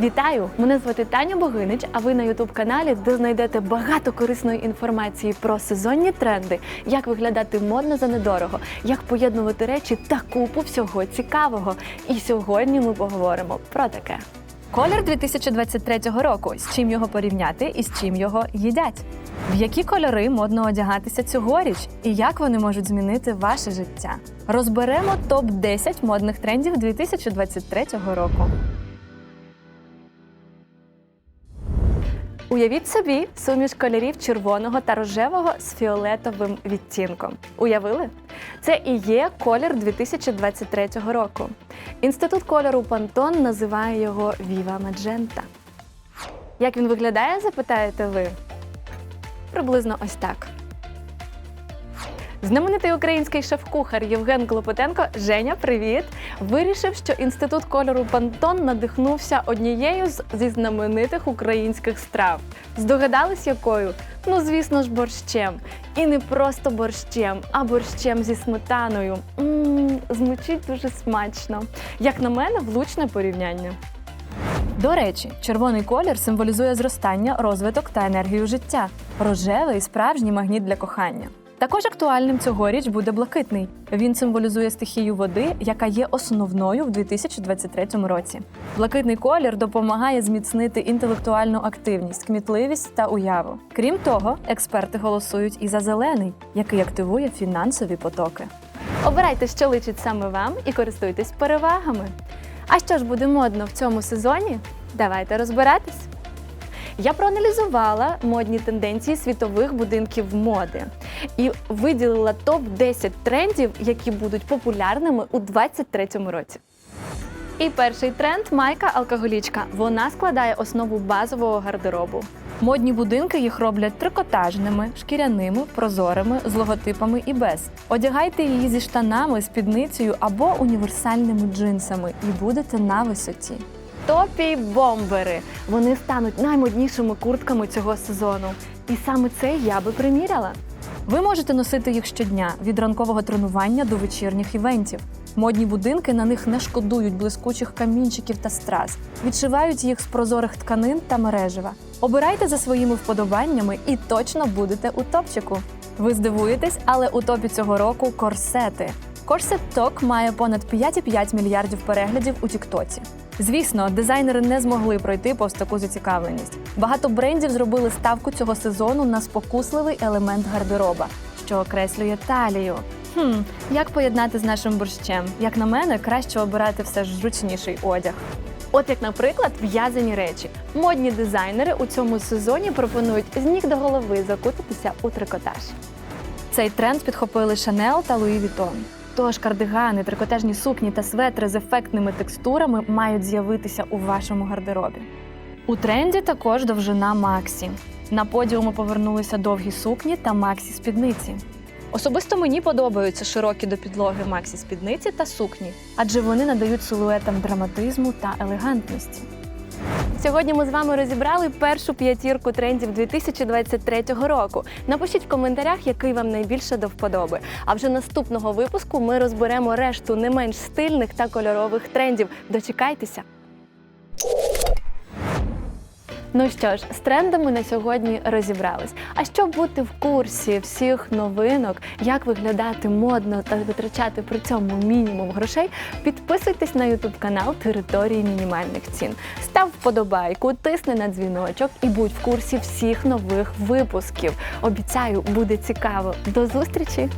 Вітаю! Мене звати Таня Богинич, а ви на Ютуб каналі, де знайдете багато корисної інформації про сезонні тренди, як виглядати модно за недорого, як поєднувати речі та купу всього цікавого. І сьогодні ми поговоримо про таке. Колір 2023 року. З чим його порівняти і з чим його їдять? В які кольори модно одягатися цьогоріч і як вони можуть змінити ваше життя? Розберемо топ 10 модних трендів 2023 року. Уявіть собі суміш кольорів червоного та рожевого з фіолетовим відтінком. Уявили? Це і є колір 2023 року. Інститут кольору Пантон називає його Viva Маджента. Як він виглядає, запитаєте ви? Приблизно ось так. Знаменитий український шеф-кухар Євген Клопотенко Женя, привіт! Вирішив, що інститут кольору Пантон надихнувся однією з зі знаменитих українських страв. Здогадались, якою? Ну, звісно ж, борщем. І не просто борщем, а борщем зі сметаною. Мм, звучить дуже смачно. Як на мене, влучне порівняння. До речі, червоний колір символізує зростання, розвиток та енергію життя. Рожевий справжній магніт для кохання. Також актуальним цьогоріч буде блакитний. Він символізує стихію води, яка є основною в 2023 році. Блакитний колір допомагає зміцнити інтелектуальну активність, кмітливість та уяву. Крім того, експерти голосують і за зелений, який активує фінансові потоки. Обирайте, що личить саме вам, і користуйтесь перевагами. А що ж буде модно в цьому сезоні? Давайте розбиратись. Я проаналізувала модні тенденції світових будинків моди і виділила топ 10 трендів, які будуть популярними у 2023 році. І перший тренд майка алкоголічка. Вона складає основу базового гардеробу. Модні будинки їх роблять трикотажними, шкіряними, прозорими, з логотипами і без. Одягайте її зі штанами, спідницею або універсальними джинсами і будете на висоті. Топі бомбери. Вони стануть наймоднішими куртками цього сезону. І саме це я би приміряла. Ви можете носити їх щодня від ранкового тренування до вечірніх івентів. Модні будинки на них не шкодують блискучих камінчиків та страз, відшивають їх з прозорих тканин та мережева. Обирайте за своїми вподобаннями і точно будете у топчику. Ви здивуєтесь, але у топі цього року корсети. Корсет Ток має понад 5,5 мільярдів переглядів у Тіктоці. Звісно, дизайнери не змогли пройти повз таку зацікавленість. Багато брендів зробили ставку цього сезону на спокусливий елемент гардероба, що окреслює талію. Хм, як поєднати з нашим борщем? Як на мене, краще обирати все ж зручніший одяг. От як, наприклад, в'язані речі. Модні дизайнери у цьому сезоні пропонують з ніг до голови закутатися у трикотаж. Цей тренд підхопили Шанел та Луї Вітон. Тож кардигани, трикотажні сукні та светри з ефектними текстурами мають з'явитися у вашому гардеробі. У тренді також довжина Максі. На подіуму повернулися довгі сукні та Максі спідниці. Особисто мені подобаються широкі до підлоги Максі спідниці та сукні, адже вони надають силуетам драматизму та елегантності. Сьогодні ми з вами розібрали першу п'ятірку трендів 2023 року. Напишіть в коментарях, який вам найбільше до вподоби. А вже наступного випуску ми розберемо решту не менш стильних та кольорових трендів. Дочекайтеся! Ну що ж, з трендами на сьогодні розібрались. А щоб бути в курсі всіх новинок, як виглядати модно та витрачати при цьому мінімум грошей, підписуйтесь на ютуб канал Території мінімальних цін. Став вподобайку, тисни на дзвіночок і будь в курсі всіх нових випусків. Обіцяю, буде цікаво. До зустрічі!